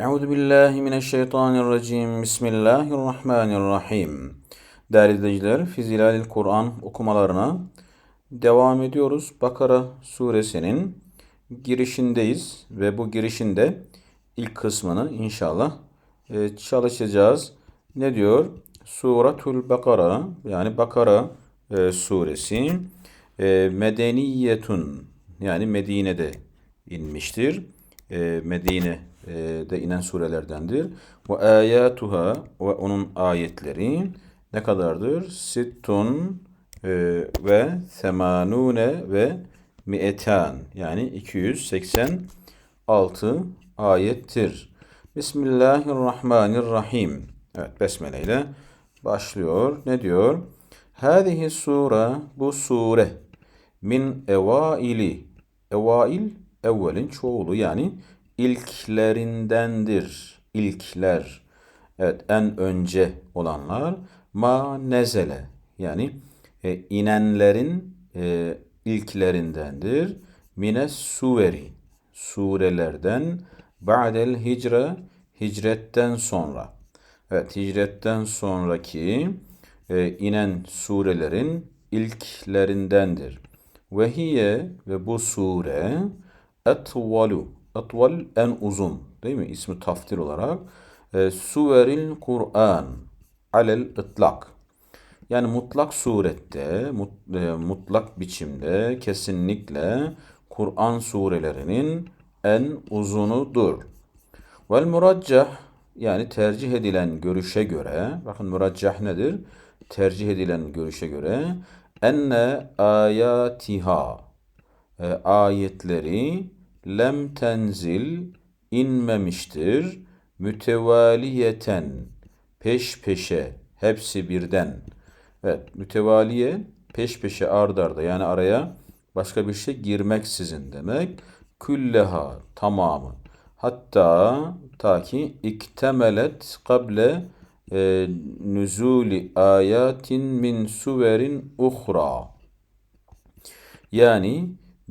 Euzu billahi mineşşeytanirracim. Bismillahirrahmanirrahim. Değerli izleyiciler, Fizilalil Kur'an okumalarına devam ediyoruz. Bakara suresinin girişindeyiz ve bu girişinde ilk kısmını inşallah e, çalışacağız. Ne diyor? Suratul Bakara yani Bakara e, suresi e, medeniyetun yani Medine'de inmiştir. E, Medine'de inen surelerdendir. Ve ayatuha ve onun ayetleri ne kadardır? Sittun e, ve semanune ve mi'etan yani 286 ayettir. Bismillahirrahmanirrahim. Evet besmele ile başlıyor. Ne diyor? Hâzihi sure bu sure min evaili evail evvelin çoğulu yani ilklerindendir. İlkler. Evet en önce olanlar ma nezele yani e, inenlerin e, ilklerindendir. Mines suveri surelerden ba'del hicre hicretten sonra. Evet hicretten sonraki e, inen surelerin ilklerindendir. Ve hiye ve bu sure etvalu. Etval en uzun değil mi? İsmi taftil olarak. E, suveril Kur'an alel ıtlak. Yani mutlak surette, mut, e, mutlak biçimde kesinlikle Kur'an surelerinin en uzunudur. Vel muraccah yani tercih edilen görüşe göre, bakın muraccah nedir? Tercih edilen görüşe göre enne ayatiha e, ayetleri lem tenzil inmemiştir mütevaliyeten peş peşe hepsi birden. Evet mütevaliye peş peşe ard arda yani araya başka bir şey girmeksizin demek. Külleha tamamı. Hatta ta ki iktemelet kable e, nüzuli ayatin min suverin uhra. Yani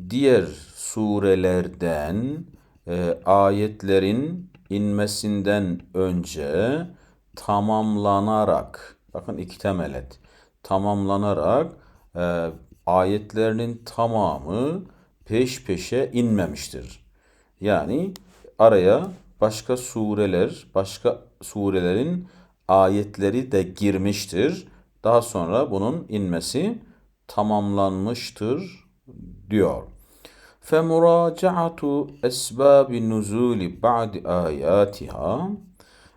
diğer surelerden e, ayetlerin inmesinden önce tamamlanarak bakın iktemelet tamamlanarak e, ayetlerinin tamamı peş peşe inmemiştir. Yani araya başka sureler, başka surelerin ayetleri de girmiştir. Daha sonra bunun inmesi tamamlanmıştır diyor. Femuracaatu esbabi nuzuli ba'di ayatiha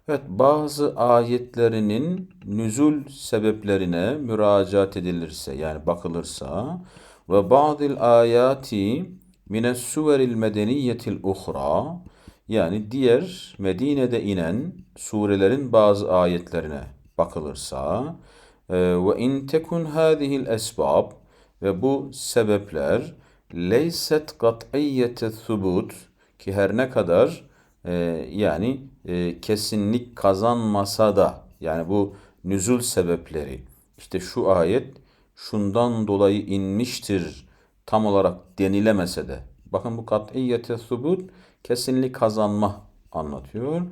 Evet bazı ayetlerinin nüzul sebeplerine müracaat edilirse yani bakılırsa ve ba'dil ayati mines suveril medeniyetil uhra yani diğer Medine'de inen surelerin bazı ayetlerine bakılırsa e, ve in tekun hadihil esbab ve bu sebepler leyset kat'iyyete thubut ki her ne kadar e, yani e, kesinlik kazanmasa da yani bu nüzul sebepleri işte şu ayet şundan dolayı inmiştir tam olarak denilemese de bakın bu kat'iyyete thubut kesinlik kazanma anlatıyor.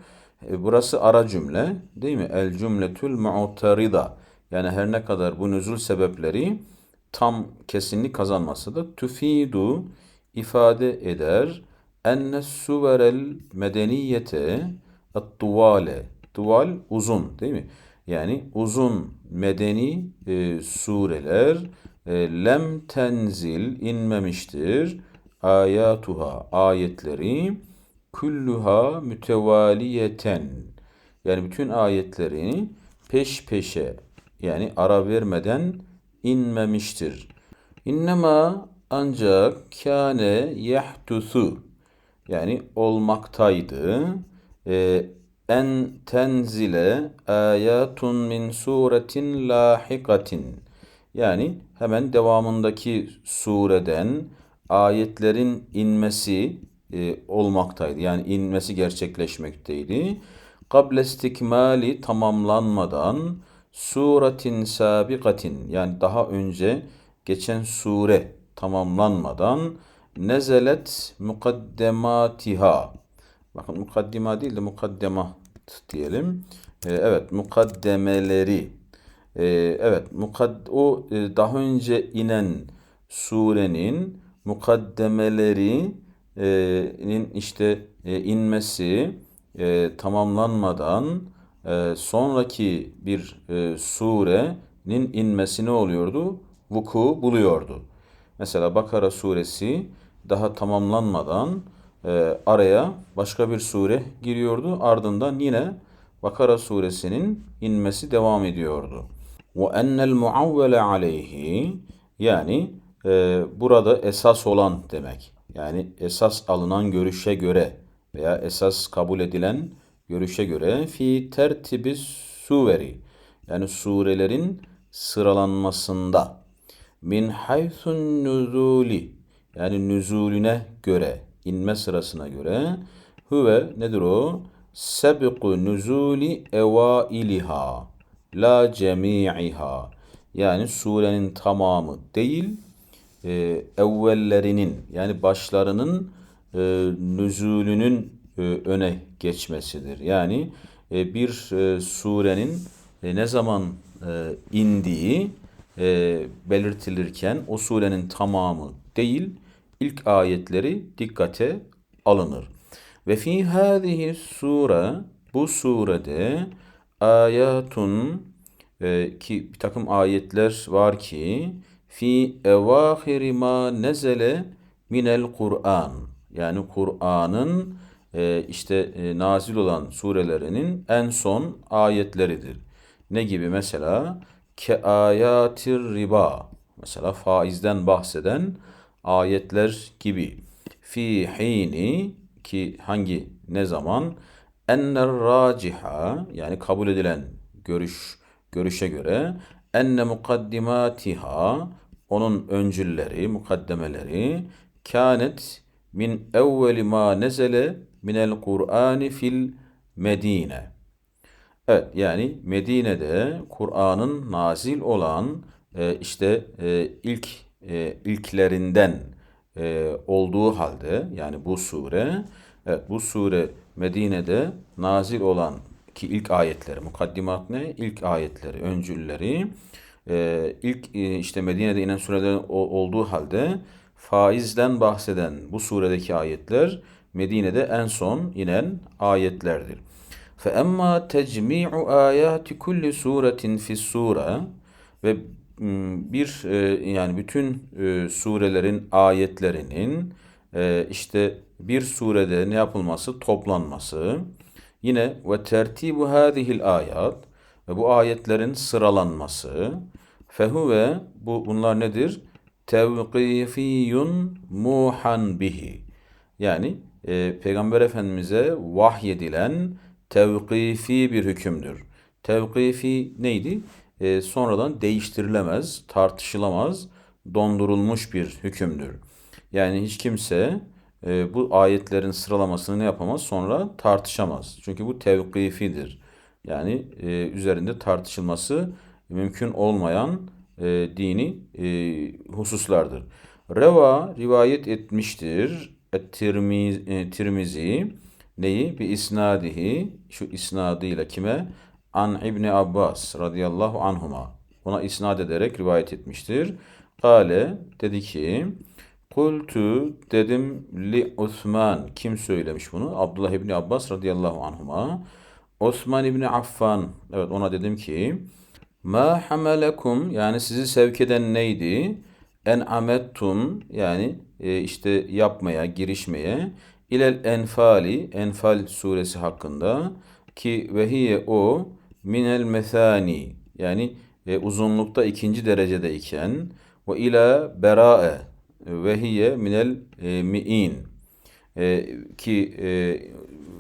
E, burası ara cümle değil mi? El cümletül mu'tarida yani her ne kadar bu nüzul sebepleri tam kesinlik kazanması da tüfidu ifade eder. Enne suverel medeniyete at-tuvale. Tuval uzun değil mi? Yani uzun medeni e, sureler e, lem tenzil inmemiştir. Ayatuha ayetleri kulluha mütevaliyeten yani bütün ayetleri peş peşe yani ara vermeden inmemiştir. İnnema ancak kâne yehtusu yani olmaktaydı. E, en tenzile ayatun min suretin lahikatin yani hemen devamındaki sureden ayetlerin inmesi e, olmaktaydı. Yani inmesi gerçekleşmekteydi. Kable istikmali tamamlanmadan suretin sabikatin yani daha önce geçen sure tamamlanmadan nezelet mukaddematiha bakın mukaddima değil de mukaddemat diyelim. E, evet mukaddemeleri. E, evet mukad o e, daha önce inen surenin mukaddemelerinin işte e, inmesi e, tamamlanmadan e, sonraki bir e, surenin inmesi ne oluyordu? Vuku buluyordu. Mesela Bakara suresi daha tamamlanmadan e, araya başka bir sure giriyordu. Ardından yine Bakara suresinin inmesi devam ediyordu. Ennel muavvele aleyhi yani e, burada esas olan demek. Yani esas alınan görüşe göre veya esas kabul edilen görüşe göre fi tertibi suveri yani surelerin sıralanmasında. Min haythun nuzuli yani nüzulüne göre inme sırasına göre. Huve nedir o? Sebiqu nuzuli evailiha la cemi'iha. Yani surenin tamamı değil e, evvellerinin yani başlarının e, nüzulünün öne geçmesidir. Yani e, bir e, surenin e, ne zaman e, indiği e, belirtilirken o surenin tamamı değil ilk ayetleri dikkate alınır. Ve fi hadihi sure bu surede ayatun e, ki bir takım ayetler var ki fi evahiri ma nezele minel Kur'an yani Kur'an'ın e, işte e, nazil olan surelerinin en son ayetleridir. Ne gibi mesela? Ke ayatir riba. Mesela faizden bahseden ayetler gibi. Fi hini ki hangi ne zaman enner raciha yani kabul edilen görüş görüşe göre enne mukaddimatiha onun öncülleri, mukaddemeleri kânet min evveli ma nezele minel Kur'ani fil Medine. Evet yani Medine'de Kur'an'ın nazil olan e, işte e, ilk e, ilklerinden e, olduğu halde yani bu sure evet bu sure Medine'de nazil olan ki ilk ayetleri mukaddimat ne? İlk ayetleri, öncülleri e, ilk e, işte Medine'de inen surelerin olduğu halde faizden bahseden bu suredeki ayetler Medine'de en son inen ayetlerdir. فَاَمَّا تَجْمِعُ آيَاتِ كُلِّ سُورَةٍ فِي السُّورَةِ Ve bir e, yani bütün e, surelerin ayetlerinin e, işte bir surede ne yapılması? Toplanması. Yine ve tertibu hadihil ayat ve bu ayetlerin sıralanması. Fehuve bu bunlar nedir? Tevkifiyun muhan bihi. Yani e, Peygamber Efendimiz'e vahyedilen tevkifi bir hükümdür. Tevkifi neydi? E, sonradan değiştirilemez, tartışılamaz, dondurulmuş bir hükümdür. Yani hiç kimse e, bu ayetlerin sıralamasını ne yapamaz? Sonra tartışamaz. Çünkü bu tevkifidir. Yani e, üzerinde tartışılması mümkün olmayan e, dini e, hususlardır. Reva rivayet etmiştir. Et-Tirmizi neyi? Bi isnadihi şu isnadıyla kime? An İbni Abbas radıyallahu anhuma. Ona isnad ederek rivayet etmiştir. Kale dedi ki Kultu dedim li Osman. Kim söylemiş bunu? Abdullah İbni Abbas radıyallahu anhuma. Osman İbni Affan. Evet ona dedim ki Ma hamalekum yani sizi sevk eden neydi? En amettum yani e, işte yapmaya, girişmeye ilel enfali Enfal suresi hakkında ki vehiye o minel mesani yani e, uzunlukta ikinci derecedeyken ve ila berae vehiye minel e, mi'in e, ki e,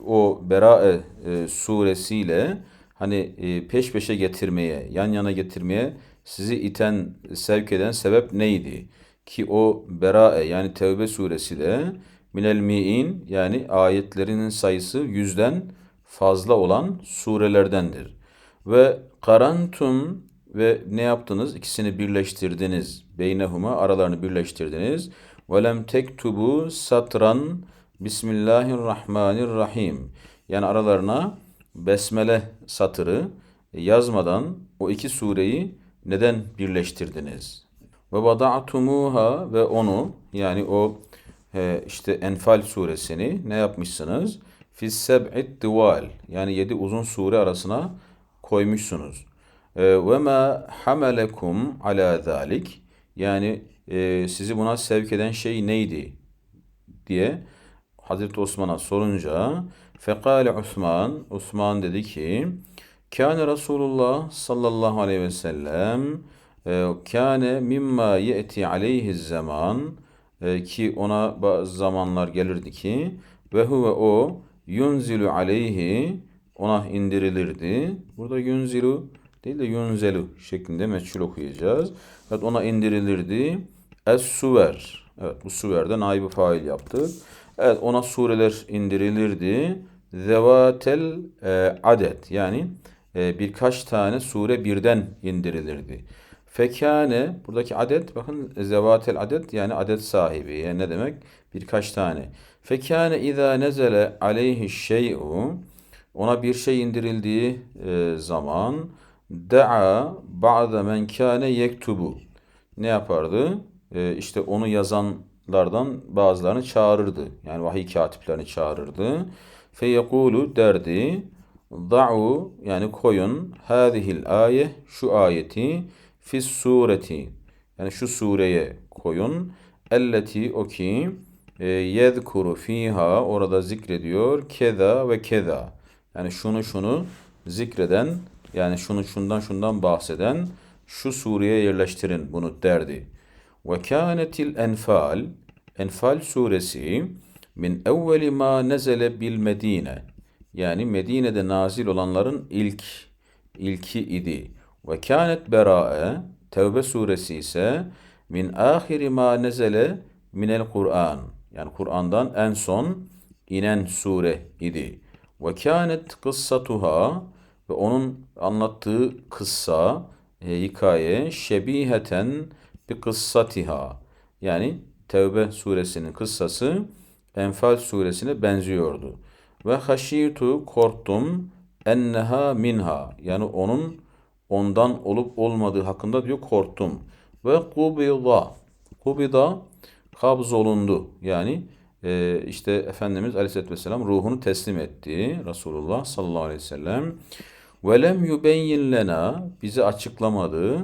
o Berae e, suresiyle hani e, peş peşe getirmeye, yan yana getirmeye sizi iten, sevk eden sebep neydi? Ki o Berae yani Tevbe suresi de minel mi'in yani ayetlerinin sayısı yüzden fazla olan surelerdendir. Ve karantum ve ne yaptınız? İkisini birleştirdiniz. Beynehuma aralarını birleştirdiniz. Ve lem tektubu satran Bismillahirrahmanirrahim. Yani aralarına besmele satırı yazmadan o iki sureyi neden birleştirdiniz? Ve vada'tumuha ve onu yani o e, işte Enfal suresini ne yapmışsınız? Fis seb'it dival yani yedi uzun sure arasına koymuşsunuz. Ve ma hamalekum ala zalik yani e, sizi buna sevk eden şey neydi diye Hazreti Osman'a sorunca fekale Osman Osman dedi ki Kâne Resulullah sallallahu aleyhi ve sellem kâne mimma ye'ti aleyhi zaman e, ki ona bazı zamanlar gelirdi ki ve huve o yunzilu aleyhi ona indirilirdi. Burada yunzilu değil de yunzelu şeklinde meçhul okuyacağız. Evet ona indirilirdi. Es-suver. Evet bu suverden naib fail yaptık. Evet ona sureler indirilirdi. Zevatel e, adet yani e, birkaç tane sure birden indirilirdi. Fekane buradaki adet bakın zevatel adet yani adet sahibi yani ne demek? Birkaç tane. Fekane izâ nezele aleyhi şey'u ona bir şey indirildiği e, zaman da'a ba'da men kâne yektubu ne yapardı? E, işte onu yazanlardan bazılarını çağırırdı. Yani vahiy katiplerini çağırırdı. Feyekulu derdi da'u yani koyun hadihil ayet şu ayeti fis sureti yani şu sureye koyun elleti o ki e, yezkuru fiha orada zikrediyor keda ve keda yani şunu şunu zikreden yani şunu şundan şundan bahseden şu sureye yerleştirin bunu derdi. Ve kânetil enfal Enfal suresi min evveli ma nezele bil Medine yani Medine'de nazil olanların ilk ilki idi. Ve kânet berâe Tevbe suresi ise min ahiri ma nezele minel Kur'an. Yani Kur'an'dan en son inen sure idi. Ve kânet kıssatuha ve onun anlattığı kıssa, e, hikaye şebiheten bi kıssatiha. Yani Tevbe suresinin kıssası Enfal suresine benziyordu. Ve haşitu korktum enneha minha. Yani onun ondan olup olmadığı hakkında diyor korktum. Ve kubida. Kubida kabz olundu. Yani e, işte Efendimiz Aleyhisselatü Vesselam ruhunu teslim etti. Resulullah sallallahu aleyhi ve sellem. Ve lem yubeyyin lena bize açıklamadı.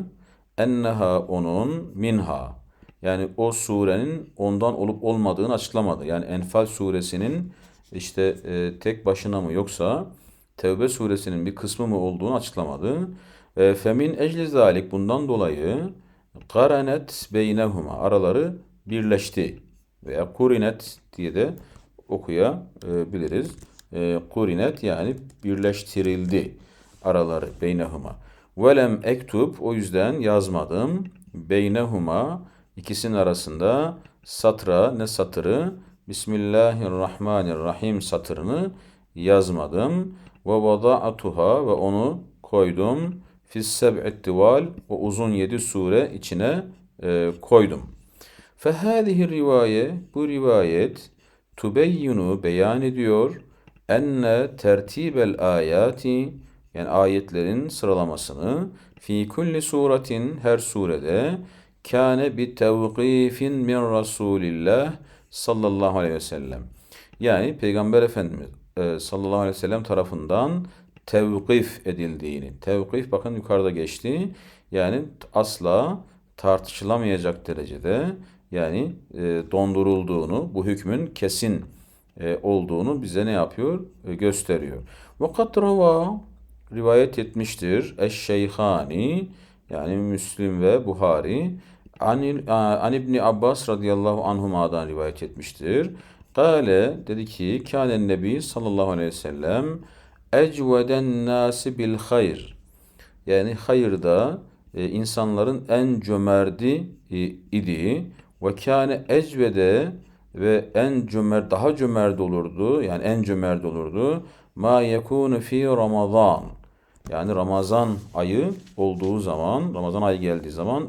Enneha onun minha. Yani o surenin ondan olup olmadığını açıklamadı. Yani Enfal suresinin işte e, tek başına mı yoksa Tevbe suresinin bir kısmı mı olduğunu açıklamadı. E, femin ecli zalik bundan dolayı karanet beynehuma araları birleşti veya kurinet diye de okuyabiliriz. E, kurinet yani birleştirildi araları beynehuma. Velem ektub o yüzden yazmadım. Beynehuma ikisinin arasında satra ne satırı Bismillahirrahmanirrahim satırını yazmadım. Ve vada'atuha ve onu koydum. Fis seb'et dival o uzun yedi sure içine e, koydum. Fehâzihi rivaye bu rivayet tubeyyinu beyan ediyor enne tertibel ayati yani ayetlerin sıralamasını fi kulli suretin her surede kâne bi tevkifin min Rasulillah sallallahu aleyhi ve sellem. Yani Peygamber Efendimiz e, sallallahu aleyhi ve sellem tarafından tevkif edildiğini. Tevkif bakın yukarıda geçti. Yani asla tartışılamayacak derecede yani e, dondurulduğunu, bu hükmün kesin e, olduğunu bize ne yapıyor? E, gösteriyor. Ve katrava rivayet etmiştir. Eşşeyhani yani Müslim ve Buhari An, an İbni Abbas radıyallahu anhuma'dan rivayet etmiştir. Kale dedi ki kânen nebi sallallahu aleyhi ve sellem ecveden nasi bil hayr. Yani hayırda e, insanların en cömerti e, idi. Ve kâne ecvede ve en cömert daha cömert olurdu. Yani en cömert olurdu. Ma yekunu fi Ramazan. Yani Ramazan ayı olduğu zaman, Ramazan ayı geldiği zaman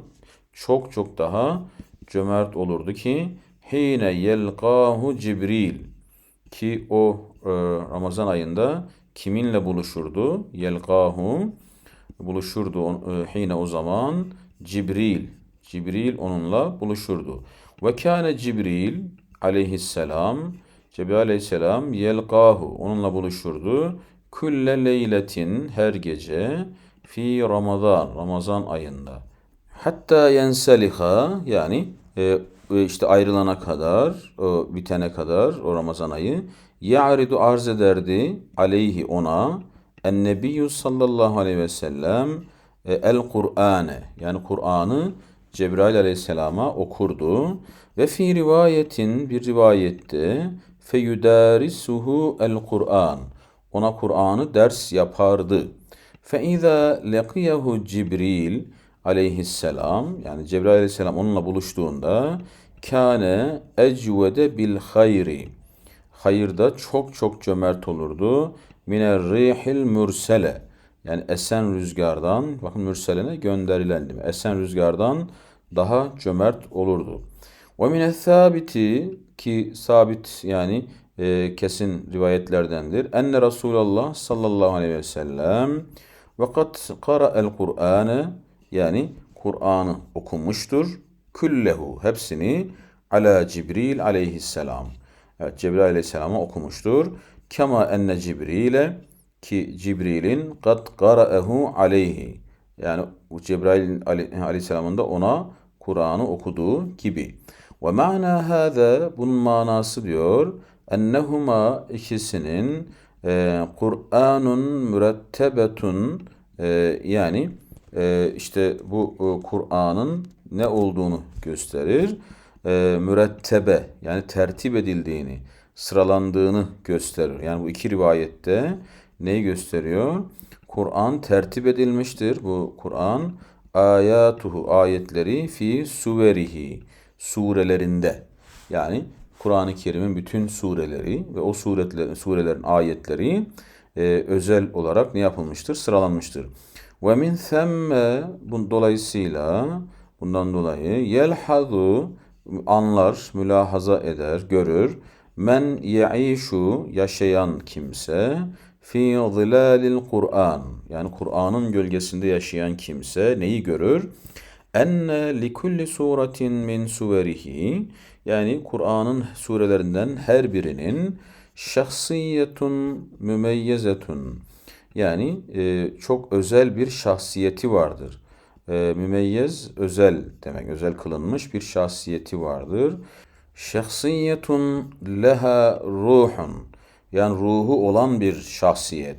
çok çok daha cömert olurdu ki hine yelqahu Cibril. ki o e, Ramazan ayında kiminle buluşurdu? Yelgahu buluşurdu e, hine o zaman Cibril. Cibril onunla buluşurdu. Ve kâne Cibril aleyhisselam Cebrail aleyhisselam yelgahu onunla buluşurdu. Külle leyletin her gece fi Ramazan Ramazan ayında. Hatta yenseliha yani e, e, işte ayrılana kadar, o bitene kadar o Ramazan ayı Ya'ridu arz ederdi aleyhi ona en nebiyyü sallallahu aleyhi ve sellem e, el Kur'ane yani Kur'an'ı Cebrail aleyhisselama okurdu. Ve fi rivayetin bir rivayette fe feyudarisuhu el Kur'an ona Kur'an'ı ders yapardı. Fe izâ lekiyehu Cibril aleyhisselam yani Cebrail aleyhisselam onunla buluştuğunda kâne ecvede bil hayri hayırda çok çok cömert olurdu. Miner rihil mürsele yani esen rüzgardan bakın mürselene gönderilen değil mi? Esen rüzgardan daha cömert olurdu. Ve mine sabiti ki sabit yani e, kesin rivayetlerdendir. Enne Resulullah sallallahu aleyhi ve sellem ve kat el Kur'an'ı yani Kur'an'ı okumuştur. Küllehu hepsini ala Cibril aleyhisselam. Evet Cebrail aleyhisselama okumuştur. Kema enne Cibril'e ki Cibril'in kat qara'ehu aleyhi. Yani Cebrail aleyhisselamın da ona Kur'an'ı okuduğu gibi. Ve ma'na hâze bunun manası diyor ennehuma ikisinin e, Kur'anun mürettebetun e, yani e, işte bu e, Kur'an'ın ne olduğunu gösterir. E, mürettebe yani tertip edildiğini, sıralandığını gösterir. Yani bu iki rivayette neyi gösteriyor? Kur'an tertip edilmiştir. Bu Kur'an ayatuhu ayetleri fi suverihi surelerinde. Yani Kur'an-ı Kerim'in bütün sureleri ve o suretler, surelerin ayetleri e, özel olarak ne yapılmıştır? Sıralanmıştır. Ve min themme bun dolayısıyla bundan dolayı yelhazu anlar, mülahaza eder, görür. Men yaişu yaşayan kimse fi zilalil Kur'an yani Kur'an'ın gölgesinde yaşayan kimse neyi görür? Enne li kulli suratin min suverihi yani Kur'an'ın surelerinden her birinin şahsiyetun mümeyyezetun yani e, çok özel bir şahsiyeti vardır. E, mümeyyez özel demek, özel kılınmış bir şahsiyeti vardır. Şahsiyetun leha ruhun yani ruhu olan bir şahsiyet.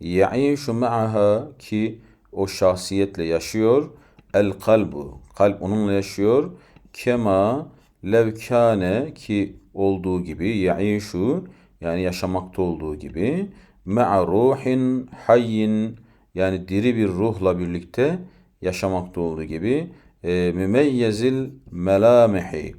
Ya'işu ma'aha ki o şahsiyetle yaşıyor. El kalbu kalp onunla yaşıyor. Kema levkane ki olduğu gibi ya'işu yani yaşamakta olduğu gibi ma'a ruhin hayyin yani diri bir ruhla birlikte yaşamakta olduğu gibi. E, mümeyyezil melamihi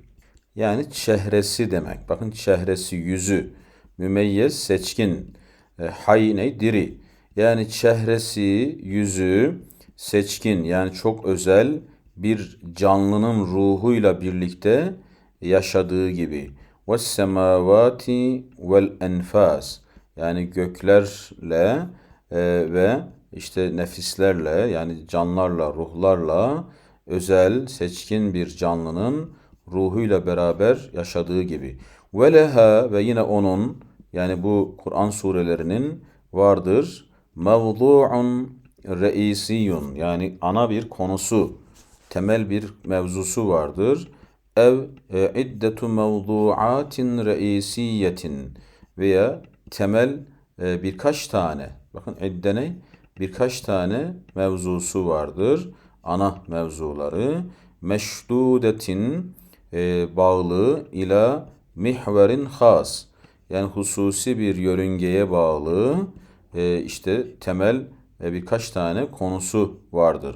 yani çehresi demek. Bakın çehresi yüzü. Mümeyyez seçkin. E, hay ne diri. Yani çehresi yüzü seçkin. Yani çok özel bir canlının ruhuyla birlikte yaşadığı gibi. Ve semavati vel enfas. Yani göklerle e, ve işte nefislerle yani canlarla, ruhlarla özel, seçkin bir canlının ruhuyla beraber yaşadığı gibi. Ve leha ve yine onun yani bu Kur'an surelerinin vardır. Mevdu'un reisiyun yani ana bir konusu, temel bir mevzusu vardır. Ev e, iddetu mevdu'atin reisiyetin veya temel e, birkaç tane bakın iddene birkaç tane mevzusu vardır. Ana mevzuları meşdudetin e, bağlı ila mihverin has yani hususi bir yörüngeye bağlı e, işte temel e, birkaç tane konusu vardır.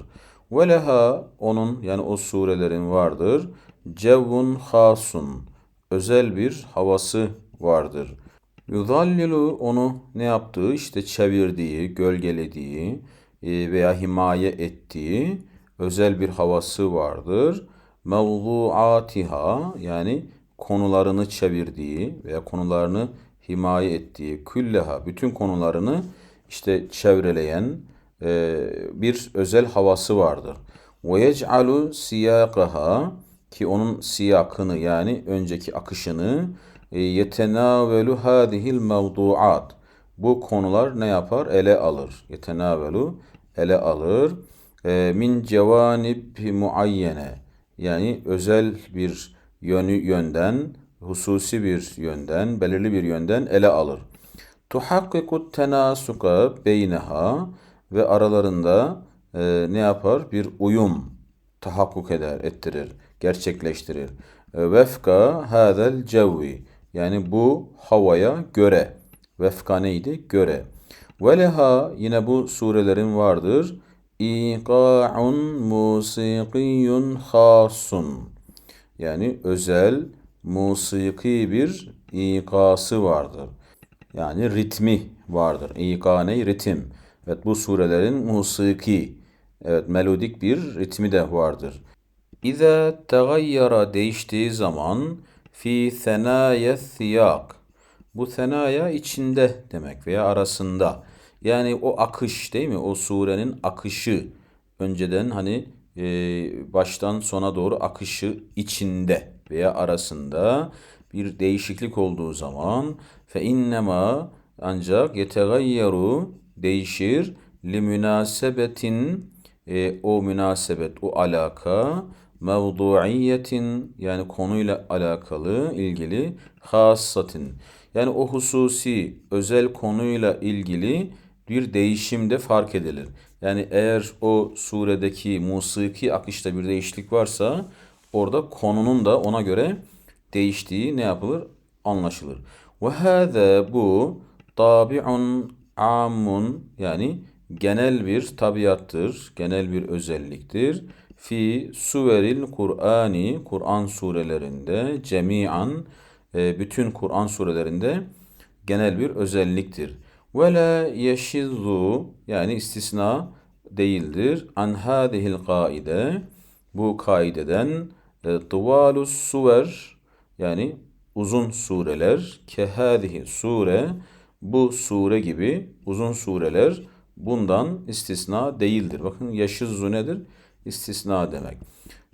Ve leha onun yani o surelerin vardır. Cevvun hasun özel bir havası vardır. Yudallilu onu ne yaptığı işte çevirdiği, gölgelediği e, veya himaye ettiği özel bir havası vardır. Mevzuatiha yani konularını çevirdiği veya konularını himaye ettiği külleha bütün konularını işte çevreleyen e, bir özel havası vardır. Ve yec'alu siyakaha ki onun siyakını yani önceki akışını yetenavelu hadihil mevduat bu konular ne yapar? Ele alır. Yetenavelu ele alır. E, min cevanib muayyene yani özel bir yönü yönden, hususi bir yönden, belirli bir yönden ele alır. Tuhakkiku tenasuka beyneha ve aralarında e, ne yapar? Bir uyum tahakkuk eder, ettirir, gerçekleştirir. Vefka hadel cevvi yani bu havaya göre. Vefka neydi? Göre. Ve leha yine bu surelerin vardır. İka'un musikiyyun hasun. Yani özel musiki bir ikası vardır. Yani ritmi vardır. İka ne? Ritim. Evet bu surelerin musiki, evet melodik bir ritmi de vardır. İza tegayyara değiştiği zaman fi senaya siyak. Bu senaya içinde demek veya arasında. Yani o akış değil mi? O surenin akışı. Önceden hani e, baştan sona doğru akışı içinde veya arasında bir değişiklik olduğu zaman fe innema ancak yetegayyeru değişir li münasebetin e, o münasebet o alaka mevduiyetin yani konuyla alakalı ilgili hassatin yani o hususi özel konuyla ilgili bir değişimde fark edilir. Yani eğer o suredeki musiki akışta bir değişiklik varsa orada konunun da ona göre değiştiği ne yapılır? Anlaşılır. Ve hâzâ bu tabi'un amun yani genel bir tabiattır, genel bir özelliktir. Fi suveril Kur'ani, Kur'an surelerinde cemian, e, bütün Kur'an surelerinde genel bir özelliktir. Ve la yeşizzu yani istisna değildir. An hadihil kaide bu kaideden e, tıvalus suver yani uzun sureler kehadihi sure bu sure gibi uzun sureler bundan istisna değildir. Bakın yaşızzu nedir? İstisna demek.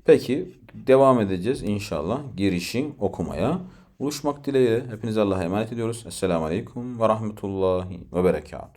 Peki devam edeceğiz inşallah girişi okumaya. Buluşmak dileğiyle hepinize Allah'a emanet ediyoruz. Esselamu Aleyküm ve Rahmetullahi ve Berekatuhu.